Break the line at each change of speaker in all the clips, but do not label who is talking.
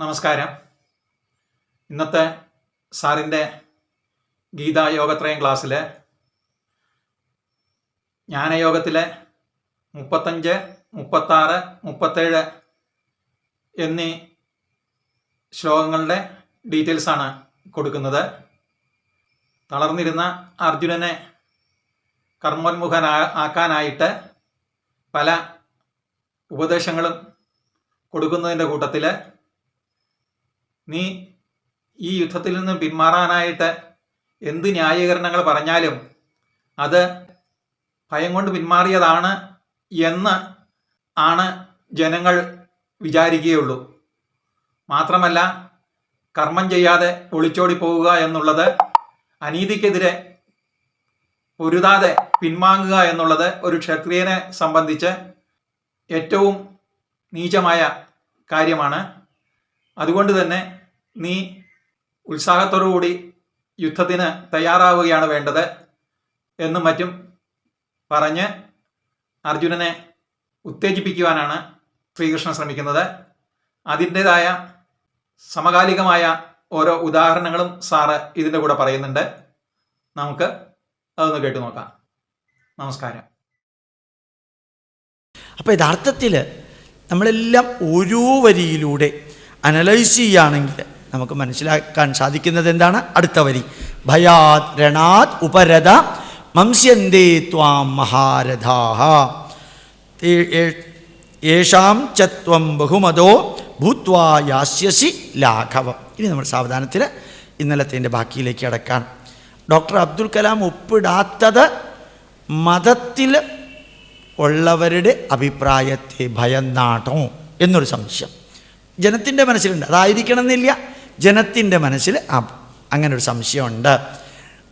നമസ്കാരം. ഇന്നത്തെ സാറിന്റെ ഗീതാ യോഗത്രയം ക്ലാസ്സിലെ ജ്ഞാനയോഗത്തിലെ മുപ്പത്തഞ്ച് മുപ്പത്താറ് മുപ്പത്തേഴ് എന്നീ ശ്ലോകങ്ങളുടെ ഡീറ്റെയിൽസാണ് കൊടുക്കുന്നത്. തളർന്നിരുന്ന അർജുനനെ കർമ്മോന്മുഖനാ ആക്കാനായിട്ട് പല ഉപദേശങ്ങളും കൊടുക്കുന്നതിന്റെ കൂട്ടത്തിൽ നീ ഈ യുദ്ധത്തിൽ നിന്ന് പിന്മാറാനായിട്ട് എന്ത് ന്യായീകരണങ്ങൾ പറഞ്ഞാലും അത് ഭയം കൊണ്ട് പിന്മാറിയതാണ് എന്ന് ആണ് ജനങ്ങൾ വിചാരിക്കുകയുള്ളൂ. മാത്രമല്ല കർമ്മം ചെയ്യാതെ ഒളിച്ചോടി പോവുക എന്നുള്ളത് അനീതിക്കെതിരെ പൊരുതാതെ പിൻവാങ്ങുക എന്നുള്ളത് ഒരു ക്ഷത്രിയനെ സംബന്ധിച്ച് ഏറ്റവും നീചമായ കാര്യമാണ്. അതുകൊണ്ട് തന്നെ നീ ഉത്സാഹത്തോടുകൂടി യുദ്ധത്തിന് തയ്യാറാവുകയാണ് വേണ്ടത് എന്നും മറ്റും പറഞ്ഞ് അർജുനനെ ഉത്തേജിപ്പിക്കുവാനാണ് ശ്രീകൃഷ്ണൻ ശ്രമിക്കുന്നത്. അതിന്റെതായ സമകാലികമായ ഓരോ ഉദാഹരണങ്ങളും സാറ് ഇതിന്റെ കൂടെ പറയുന്നുണ്ട്. നമുക്ക് അതൊന്ന് കേട്ടു നോക്കാം. നമസ്കാരം.
അപ്പോൾ യഥാർത്ഥത്തിൽ നമ്മളെല്ലാം ഓരോ വരിയിലൂടെ അനലൈസ് ചെയ്യുകയാണെങ്കിൽ നമുക്ക് മനസ്സിലാക്കാൻ സാധിക്കുന്നത് എന്താണ്? അടുത്ത വരി. ഭയാത് രണാത് ഉപരത മംസ്യന്തേ ത്വാം മഹാരഥാഹ. തേ- ഏ- യേഷാം ചത്വം ബഹുമതോ ഭൂത്വാ യാസ്യസി ലാഘവം. ഇനി നമ്മൾ സാവധാനത്തിൽ ഇന്നലത്തെ ബാക്കിയിലേക്ക് അടക്കാൻ ഡോക്ടർ അബ്ദുൽ കലാം ഒപ്പിടാത്തത് മതത്തിൽ ഉള്ളവരുടെ അഭിപ്രായത്തെ ഭയന്നാട്ടോ എന്നൊരു സംശയം. ജനത്തിന്റെ മനസ്സിലുണ്ട്. അതായിരിക്കണം എന്നില്ല ജനത്തിന്റെ മനസ്സിൽ അങ്ങനെ ഒരു സംശയമുണ്ട്.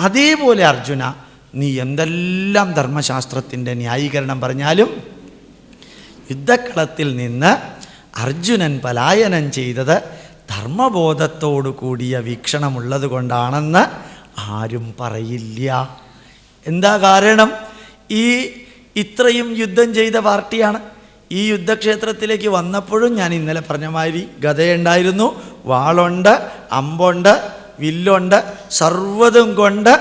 അതേപോലെ അർജുന നീ എന്തെല്ലാം ധർമ്മശാസ്ത്രത്തിന്റെ ന്യായീകരണം പറഞ്ഞാലും യുദ്ധക്കളത്തിൽ നിന്ന് അർജുനൻ പലായനം ചെയ്തത് ധർമ്മബോധത്തോടു കൂടിയ വീക്ഷണമുള്ളത് കൊണ്ടാണെന്ന് ആരും പറയില്ല. എന്താ കാരണം? ഈ ഇത്രയും യുദ്ധം ചെയ്ത പാർട്ടിയാണ്. ഈ യുദ്ധക്ഷേത്രത്തിലേക്ക് വന്നപ്പോഴും ഞാൻ ഇന്നലെ പറഞ്ഞ മാതിരി ഗതയുണ്ടായിരുന്നു. വാളുണ്ട് അമ്പുണ്ട് വില്ലുണ്ട് സർവതും കൊണ്ട്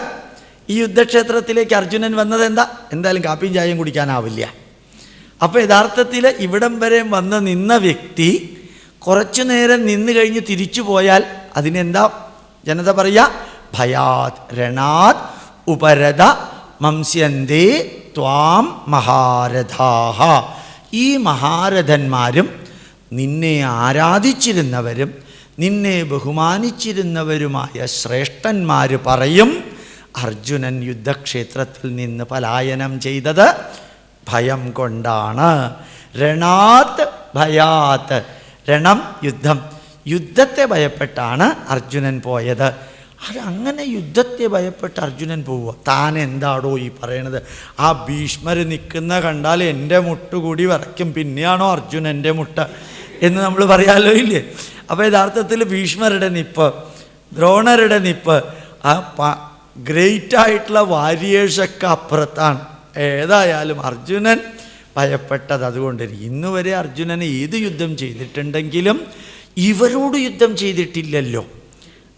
ഈ യുദ്ധക്ഷേത്രത്തിലേക്ക് അർജുനൻ വന്നത് എന്താ? എന്തായാലും കാപ്പിയും ചായയും കുടിക്കാനാവില്ല. അപ്പോൾ യഥാർത്ഥത്തിൽ ഇവിടം വരെ വന്ന് നിന്ന വ്യക്തി കുറച്ചു നേരം നിന്ന് കഴിഞ്ഞ് തിരിച്ചു പോയാൽ അതിനെന്താ? ജനത പറയുക ഭയാത് രണാത് ഉപരത മംസ്യന്തേ ത്വാം മഹാരഥാഹ. ഈ മഹാരഥന്മാരും നിന്നെ ആരാധിച്ചിരുന്നവരും നിന്നെ ബഹുമാനിച്ചിരുന്നവരുമായ ശ്രേഷ്ഠന്മാർ പറയും അർജുനൻ യുദ്ധക്ഷേത്രത്തിൽ നിന്ന് പലായനം ചെയ്തത് ഭയം കൊണ്ടാണ്. രണാത് ഭയാത്ത് രണം യുദ്ധം. യുദ്ധത്തെ ഭയപ്പെട്ടാണ് അർജുനൻ പോയത്. അത് അങ്ങനെ യുദ്ധത്തെ ഭയപ്പെട്ട് അർജുനൻ പോവുക. താൻ എന്താടോ ഈ പറയണത്? ആ ഭീഷ്മർ നിൽക്കുന്ന കണ്ടാൽ എന്റെ മുട്ടുകൂടി വരയ്ക്കും. പിന്നെയാണോ അർജുനന്റെ മുട്ട? എന്ന് നമ്മൾ പറയാലോ ഇല്ലേ? അപ്പോൾ യഥാർത്ഥത്തിൽ ഭീഷ്മരുടെ നിപ്പ് ദ്രോണരുടെ നിപ്പ് ആ ഗ്രേറ്റ് ആയിട്ടുള്ള വാരിയേഴ്സൊക്കെ അപ്പുറത്താണ്. ഏതായാലും അർജുനൻ ഭയപ്പെട്ടത് അതുകൊണ്ട് ഇന്ന് വരെ അർജുനൻ ഏത് യുദ്ധം ചെയ്തിട്ടുണ്ടെങ്കിലും ഇവരോട് യുദ്ധം ചെയ്തിട്ടില്ലല്ലോ.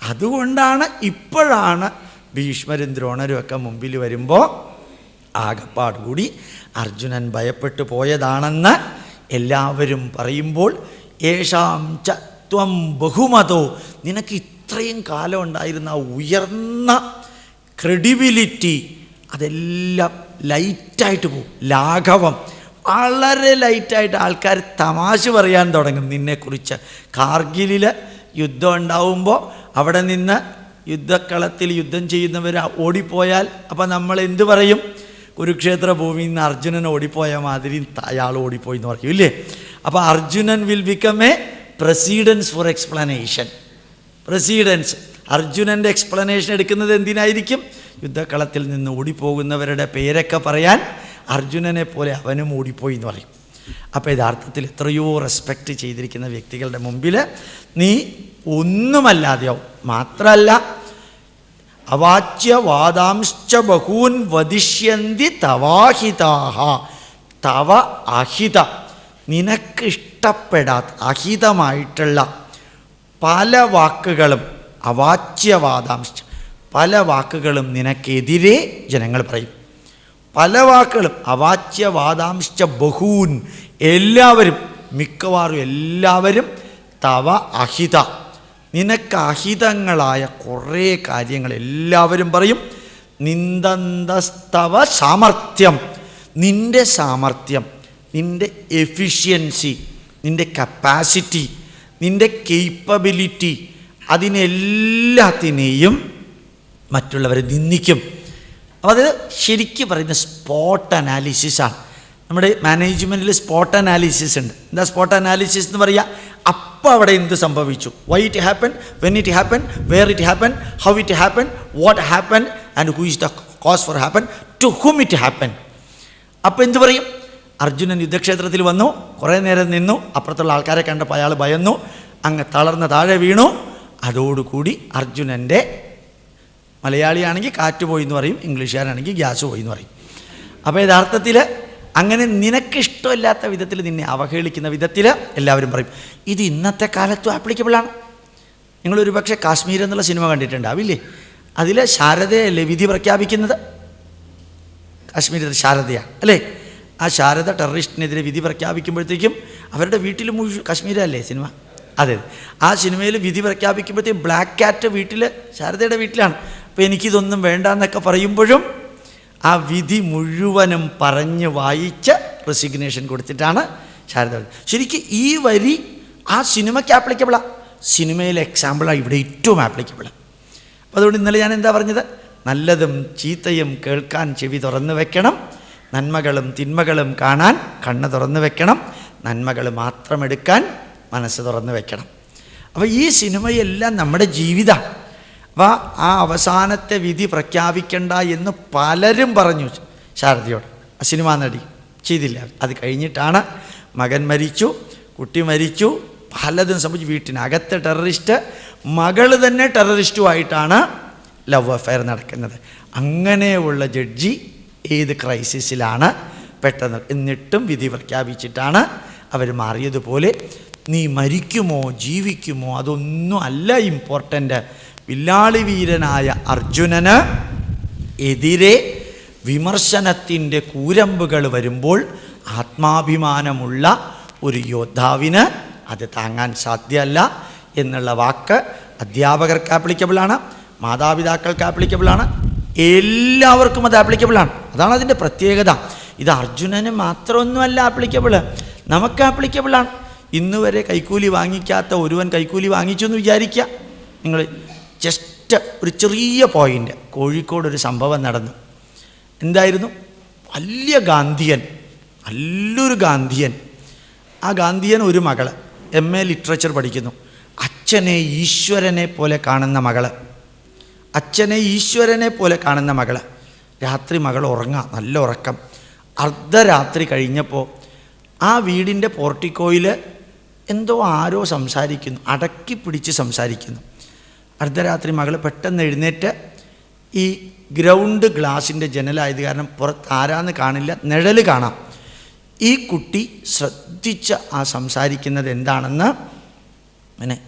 അതുകൊണ്ടാണ് ഇപ്പോഴാണ് ഭീഷ്മരും ദ്രോണരും ഒക്കെ മുമ്പിൽ വരുമ്പോൾ ആകപ്പാട് കൂടി അർജുനൻ ഭയപ്പെട്ടു പോയതാണെന്ന് എല്ലാവരും പറയുമ്പോൾ ഏഷാം ചത്വം ബഹുമതോ നിനക്ക് ഇത്രയും കാലം ഉണ്ടായിരുന്ന ഉയർന്ന ക്രെഡിബിലിറ്റി അതെല്ലാം ലൈറ്റായിട്ട് പോകും. ലാഘവം. വളരെ ലൈറ്റായിട്ട് ആൾക്കാർ തമാശ പറയാൻ തുടങ്ങും നിന്നെക്കുറിച്ച്. കാർഗിലിൽ യുദ്ധം ഉണ്ടാവുമ്പോൾ അവിടെ നിന്ന് യുദ്ധക്കളത്തിൽ യുദ്ധം ചെയ്യുന്നവർ ഓടിപ്പോയാൽ അപ്പം നമ്മൾ എന്തു പറയും? കുരുക്ഷേത്ര ഭൂമിയിൽ നിന്ന് അർജുനൻ ഓടിപ്പോയ മാതിരി അയാൾ ഓടിപ്പോയി എന്ന് പറയും ഇല്ലേ? അപ്പോൾ Arjunan will become a precedence for explanation precedence അർജുനന്റെ എക്സ്പ്ലനേഷൻ എടുക്കുന്നത് എന്തിനായിരിക്കും? യുദ്ധക്കളത്തിൽ നിന്ന് ഓടിപ്പോകുന്നവരുടെ പേരൊക്കെ പറയാൻ അർജുനനെ പോലെ അവനും ഓടിപ്പോയി എന്ന് പറയും. അപ്പോൾ യഥാർത്ഥത്തിൽ എത്രയോ റെസ്പെക്റ്റ് ചെയ്തിരിക്കുന്ന വ്യക്തികളുടെ മുമ്പിൽ നീ ഒന്നുമല്ലാതെയാവും. മാത്രമല്ല അവാച്യവാദാംശ്ച ബഹൂൻ വധിഷ്യന്തി തവാഹിതാഹ. തവ അഹിത. നിനക്കിഷ്ടപ്പെടാത്ത അഹിതമായിട്ടുള്ള പല വാക്കുകളും അവാച്യവാദാംശ പല വാക്കുകളും നിനക്കെതിരെ ജനങ്ങൾ പറയും. പല വാക്കുകളും. അവാച്യവാദാംശ ബഹൂൻ. എല്ലാവരും മിക്കവാറും എല്ലാവരും തവ അഹിത. നിനക്ക് അഹിതങ്ങളായ കുറേ കാര്യങ്ങൾ എല്ലാവരും പറയും. നിന്ദന്തസ്തവ സാമർത്ഥ്യം നിന്റെ സാമർത്ഥ്യം നിന്റെ എഫിഷ്യൻസി നിന്റെ കപ്പാസിറ്റി നിന്റെ കേപ്പബിലിറ്റി അതിനെല്ലാത്തിനെയും മറ്റുള്ളവരെ നിന്ദിക്കും. അപ്പോൾ അത് ശരിക്കും പറയുന്ന സ്പോട്ട് അനാലിസിസാണ് നമ്മുടെ മാനേജ്മെന്റിൽ സ്പോട്ട് അനാലിസിസ് ഉണ്ട്. എന്താ സ്പോട്ട് അനാലിസിസ് എന്ന് പറയുക അപ്പോൾ അവിടെ എന്ത് സംഭവിച്ചു? Why it happen when it happen where it happen how it happen what happen and who is the cause for happen to whom it happen അപ്പോൾ എന്ത് പറയും? അർജുനൻ യുദ്ധക്ഷേത്രത്തിൽ വന്നു കുറേ നേരം നിന്നു അപ്പുറത്തുള്ള ആൾക്കാരെ കണ്ടപ്പോൾ അയാൾ ഭയന്നു അങ്ങ് തളർന്ന് താഴെ വീണു. അതോടുകൂടി അർജുനന്റെ മലയാളിയാണെങ്കിൽ കാറ്റ് പോയി എന്ന് പറയും ഇംഗ്ലീഷുകാരാണെങ്കിൽ ഗ്യാസ് പോയി എന്ന് പറയും. അപ്പോൾ യഥാർത്ഥത്തിൽ അങ്ങനെ നിനക്കിഷ്ടമില്ലാത്ത വിധത്തിൽ നിന്നെ അവഹേളിക്കുന്ന വിധത്തിൽ എല്ലാവരും പറയും ഇത് ഇന്നത്തെ കാലത്തും ആപ്ലിക്കബിളാണ് നിങ്ങളൊരു പക്ഷേ കാശ്മീർ എന്നുള്ള സിനിമ കണ്ടിട്ടുണ്ടാവില്ലേ? അതിൽ ശാരദയല്ലേ വിധി പ്രഖ്യാപിക്കുന്നത്? കാശ്മീരിൽ ശാരദയാണ് അല്ലേ? ആ ശാരദ ടെററിസ്റ്റിനെതിരെ വിധി പ്രഖ്യാപിക്കുമ്പോഴത്തേക്കും അവരുടെ വീട്ടിൽ മുഴുവൻ കാശ്മീരല്ലേ സിനിമ? അതെ. ആ സിനിമയിൽ വിധി പ്രഖ്യാപിക്കുമ്പോഴത്തേക്കും ബ്ലാക്ക് കാറ്റ് വീട്ടിൽ ശാരദയുടെ വീട്ടിലാണ്. അപ്പോൾ എനിക്കിതൊന്നും വേണ്ട എന്നൊക്കെ പറയുമ്പോഴും ആ വിധി മുഴുവനും പറഞ്ഞ് വായിച്ച് റെസിഗ്നേഷൻ കൊടുത്തിട്ടാണ് ശാരദ ശരിക്കും ഈ വരി ആ സിനിമയ്ക്ക് ആപ്ലിക്കബിളാണ് സിനിമയിലെ എക്സാമ്പിളാണ് ഇവിടെ ഏറ്റവും ആപ്ലിക്കബിൾ അപ്പോൾ അതുകൊണ്ട് ഇന്നലെ ഞാൻ എന്താ പറഞ്ഞത്? നല്ലതും ചീത്തയും കേൾക്കാൻ ചെവി തുറന്നു വെക്കണം. നന്മകളും തിന്മകളും കാണാൻ കണ്ണ് തുറന്നു വെക്കണം. നന്മകൾ മാത്രം എടുക്കാൻ മനസ്സ് തുറന്നു വെക്കണം. അപ്പോൾ ഈ സിനിമയെല്ലാം നമ്മുടെ ജീവിതം അപ്പോൾ ആ അവസാനത്തെ വിധി പ്രഖ്യാപിക്കണ്ട എന്ന് പലരും പറഞ്ഞു. ശാരദയോട് ആ സിനിമ നടി ചെയ്തില്ല. അത് കഴിഞ്ഞിട്ടാണ് മകൻ മരിച്ചു കുട്ടി മരിച്ചു. പലതും സംഭവിച്ചു. വീട്ടിനകത്ത് ടെററിസ്റ്റ് മകൾ തന്നെ ടെററിസ്റ്റുമായിട്ടാണ് ലവ് അഫയർ നടക്കുന്നത്. അങ്ങനെയുള്ള ജഡ്ജി ഏത് ക്രൈസിസിലാണ് പെട്ടെന്ന് എന്നിട്ടും വിധി പ്രഖ്യാപിച്ചിട്ടാണ് അവർ മാറിയതുപോലെ നീ മരിക്കുമോ? ജീവിക്കുമോ? അതൊന്നും അല്ല ഇമ്പോർട്ടന്റ് വില്ലാളി വീരനായ അർജുനന് എതിരെ വിമർശനത്തിന്റെ കൂരമ്പുകൾ വരുമ്പോൾ ആത്മാഭിമാനമുള്ള ഒരു യോദ്ധാവിന് അത് താങ്ങാൻ സാധ്യമല്ല എന്നുള്ള വാക്ക് അധ്യാപകർക്ക് ആപ്ലിക്കബിളാണ് മാതാപിതാക്കൾക്ക് ആപ്ലിക്കബിളാണ് എല്ലാവർക്കും അത് ആപ്ലിക്കബിളാണ് അതാണ് അതിന്റെ പ്രത്യേകത. ഇത് അർജുനന് മാത്രമൊന്നുമല്ല ആപ്ലിക്കബിൾ നമുക്ക് ആപ്ലിക്കബിളാണ് ഇന്നുവരെ കൈക്കൂലി വാങ്ങിക്കാത്ത ഒരുവൻ കൈക്കൂലി വാങ്ങിച്ചു എന്ന് വിചാരിക്കുക. നിങ്ങൾ ജസ്റ്റ് ഒരു ചെറിയ പോയിന്റ് കോഴിക്കോട് ഒരു സംഭവം നടന്നു. എന്തായിരുന്നു? വലിയ ഗാന്ധിയൻ നല്ലൊരു ഗാന്ധിയൻ. ആ ഗാന്ധിയൻ ഒരു മകൾ എം എ ലിറ്ററേച്ചർ പഠിക്കുന്നു. അച്ഛനെ ഈശ്വരനെ പോലെ കാണുന്ന മകൾ. അച്ഛനെ ഈശ്വരനെ പോലെ കാണുന്ന മകൾ. രാത്രി മകൾ ഉറങ്ങാം നല്ല ഉറക്കം. അർദ്ധരാത്രി കഴിഞ്ഞപ്പോൾ ആ വീടിന്റെ പോർട്ടിക്കോയിൽ എന്തോ ആരോ സംസാരിക്കുന്നു അടക്കി പിടിച്ച് സംസാരിക്കുന്നു. അർദ്ധരാത്രി മകൾ പെട്ടെന്ന് എഴുന്നേറ്റ് ഈ ഗ്രൗണ്ട് ഗ്ലാസിന്റെ ജനലായത് കാരണം പുറത്ത് ആരാന്ന് കാണില്ല നിഴൽ കാണാം. ഈ കുട്ടി ശ്രദ്ധിച്ച് ആ സംസാരിക്കുന്നത് എന്താണെന്ന് അങ്ങനെ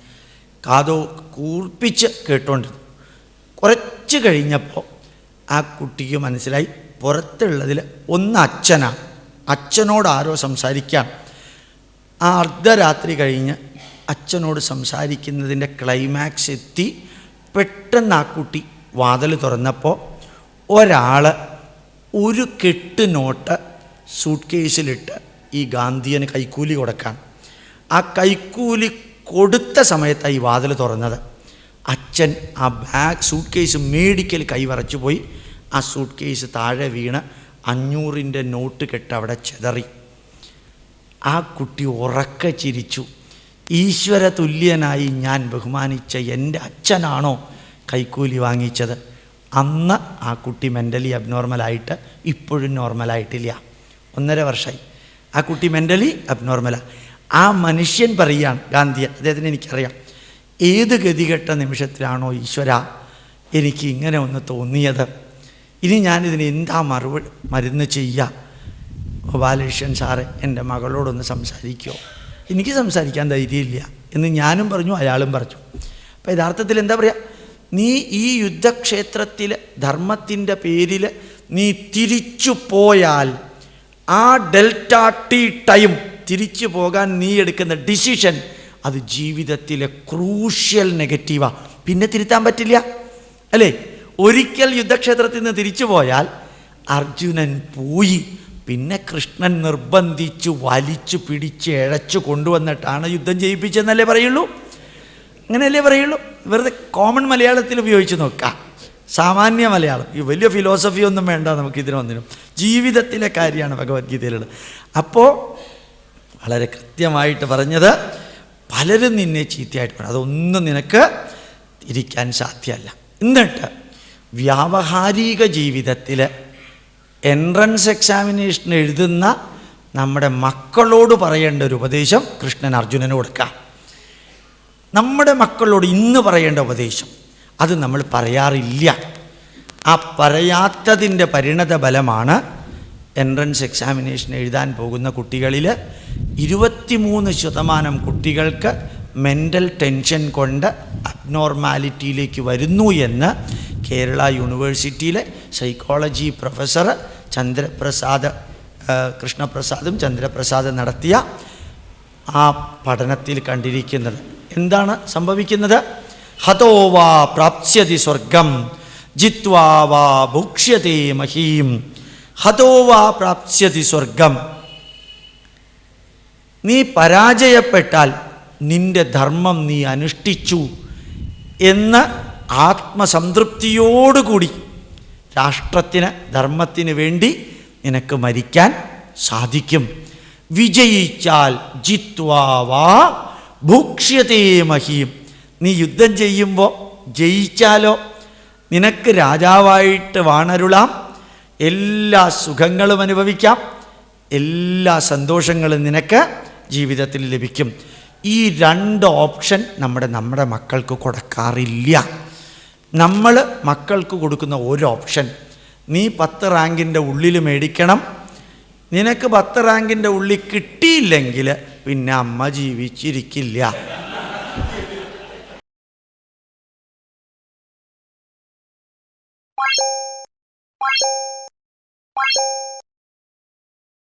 കാതോ കൂർപ്പിച്ച് കേട്ടോണ്ടിരുന്നു. കുറച്ച് കഴിഞ്ഞപ്പോൾ ആ കുട്ടിക്ക് മനസ്സിലായി പുറത്തുള്ളതിൽ ഒന്ന് അച്ഛനാണ് അച്ഛനോട് ആരോ സംസാരിക്കാം. ആ അർദ്ധരാത്രി കഴിഞ്ഞ് അച്ഛനോട് സംസാരിക്കുന്നതിന്റെ ക്ലൈമാക്സ് എത്തി. പെട്ടെന്ന് ആ കുട്ടി വാതിൽ തുറന്നപ്പോൾ ഒരാൾ ഒരു കെട്ട് നോട്ട് സൂട്ട് കേസിലിട്ട് ഈ ഗാന്ധിയന് കൈക്കൂലി കൊടുക്കാൻ. ആ കൈക്കൂലി കൊടുത്ത സമയത്താണ് ഈ വാതിൽ തുറന്നത്. അച്ഛൻ ആ ബാഗ് സൂട്ട് കേസ് മേടിക്കൽ കൈവറച്ചു പോയി. ആ സൂട്ട് കേസ് താഴെ വീണ് അഞ്ഞൂറിന്റെ നോട്ട് കെട്ട് അവിടെ ചെതറി. ആ കുട്ടി ഉറക്കെ ചിരിച്ചു. ഈശ്വര തുല്യനായി ഞാൻ ബഹുമാനിച്ച എന്റെ അച്ഛനാണോ കൈക്കൂലി വാങ്ങിച്ചത്? അന്ന് ആ കുട്ടി മെന്റലി അബ്നോർമലായിട്ട് ഇപ്പോഴും നോർമലായിട്ടില്ല ഒന്നര വർഷമായി ആ കുട്ടി മെന്റലി അബ്നോർമലാണ് ആ. മനുഷ്യൻ പറയുകയാണ് ഗാന്ധിയൻ അദ്ദേഹത്തിന് എനിക്കറിയാം ഏത് ഗതികെട്ട നിമിഷത്തിലാണോ ഈശ്വര എനിക്ക് ഇങ്ങനെ ഒന്ന് തോന്നിയത്? ഇനി ഞാനിതിന് എന്താ മറുപടി മരുന്ന് ചെയ്യുക? ഗോപാലകൃഷ്ണൻ സാറ് എന്റെ മകളോടൊന്ന് സംസാരിക്കുമോ എനിക്ക് സംസാരിക്കാൻ ധൈര്യമില്ല എന്ന് ഞാനും പറഞ്ഞു അയാളും പറഞ്ഞു. അപ്പം യഥാർത്ഥത്തിൽ എന്താ പറയുക നീ ഈ യുദ്ധക്ഷേത്രത്തിൽ ധർമ്മത്തിന്റെ പേരിൽ നീ തിരിച്ചു പോയാൽ ആ ഡെൽറ്റ ടി ടൈം തിരിച്ചു പോകാൻ നീ എടുക്കുന്ന ഡിസിഷൻ അത് ജീവിതത്തിലെ ക്രൂഷ്യൽ നെഗറ്റീവാണ് പിന്നെ തിരുത്താൻ പറ്റില്ല. അല്ലേ? ഒരിക്കൽ യുദ്ധക്ഷേത്രത്തിൽ നിന്ന് തിരിച്ചു പോയാൽ അർജുനൻ പോയി. പിന്നെ കൃഷ്ണൻ നിർബന്ധിച്ച് വലിച്ചു പിടിച്ച് ഇഴച്ചു കൊണ്ടുവന്നിട്ടാണ് യുദ്ധം ചെയ്യിപ്പിച്ചെന്നല്ലേ പറയുള്ളൂ? അങ്ങനെയല്ലേ പറയുള്ളൂ? വെറുതെ കോമൺ മലയാളത്തിൽ ഉപയോഗിച്ച് നോക്കാം. സാമാന്യ മലയാളം. ഈ വലിയ ഫിലോസഫി ഒന്നും വേണ്ട നമുക്ക് ഇതിനൊന്നിനും ജീവിതത്തിലെ കാര്യമാണ് ഭഗവത്ഗീതയിലുള്ളത്. അപ്പോൾ വളരെ കൃത്യമായിട്ട് പറഞ്ഞത് പലരും നിന്നെ ചീത്തയായിട്ട് പറയും. അതൊന്നും നിനക്ക് ഇരിക്കാൻ സാധ്യമല്ല. എന്നിട്ട് വ്യാവഹാരിക ജീവിതത്തിൽ എൻട്രൻസ് എക്സാമിനേഷൻ എഴുതുന്ന നമ്മുടെ മക്കളോട് പറയേണ്ട ഒരു ഉപദേശം കൃഷ്ണൻ അർജുനന് കൊടുക്കാം. നമ്മുടെ മക്കളോട് ഇന്ന് പറയേണ്ട ഉപദേശം അത് നമ്മൾ പറയാറില്ല. ആ പറയാത്തതിന്റെ പരിണത ഫലമാണ് എൻട്രൻസ് എക്സാമിനേഷൻ എഴുതാൻ പോകുന്ന കുട്ടികളിൽ ഇരുപത്തിമൂന്ന് ശതമാനം കുട്ടികൾക്ക് മെന്റൽ ടെൻഷൻ കൊണ്ട് അബ്നോർമാലിറ്റിയിലേക്ക് വരുന്നു എന്ന് കേരള യൂണിവേഴ്സിറ്റിയിലെ സൈക്കോളജി പ്രൊഫസർ ചന്ദ്രപ്രസാദ് കൃഷ്ണപ്രസാദും ചന്ദ്രപ്രസാദും നടത്തിയ ആ പഠനത്തിൽ കണ്ടിരിക്കുന്നത്. എന്താണ് സംഭവിക്കുന്നത്? ഹതോവാ പ്രാപ്സ്യതി സ്വർഗം ജിത്വാ വാ ഭുക്ഷ്യത്തെ മഹീം. ഹതോവാ പ്രാപ്സ്യതി സ്വർഗം. നീ പരാജയപ്പെട്ടാൽ നിന്റെ ധർമ്മം നീ അനുഷ്ഠിച്ചു എന്ന് ആത്മസംതൃപ്തിയോടുകൂടി രാഷ്ട്രത്തിന് ധർമ്മത്തിന് വേണ്ടി നിനക്ക് മരിക്കാൻ സാധിക്കും. വിജയിച്ചാൽ ജിത്വാവാ ഭൂക്ഷ്യതേ മഹീം. നീ യുദ്ധം ചെയ്യുമ്പോൾ ജയിച്ചാലോ? നിനക്ക് രാജാവായിട്ട് വാണരുളാം. എല്ലാ സുഖങ്ങളും അനുഭവിക്കാം. എല്ലാ സന്തോഷങ്ങളും നിനക്ക് ജീവിതത്തിൽ ലഭിക്കും. ഈ രണ്ട് ഓപ്ഷൻ നമ്മുടെ നമ്മുടെ മക്കൾക്ക് കൊടുക്കാറില്ല. നമ്മൾ മക്കൾക്ക് കൊടുക്കുന്ന ഒരു ഓപ്ഷൻ. നീ പത്ത് റാങ്കിന്റെ ഉള്ളിൽ മേടിക്കണം. നിനക്ക് പത്ത് റാങ്കിന്റെ ഉള്ളിൽ കിട്ടിയില്ലെങ്കിൽ പിന്നെ അമ്മ ജീവിച്ചിരിക്കില്ല.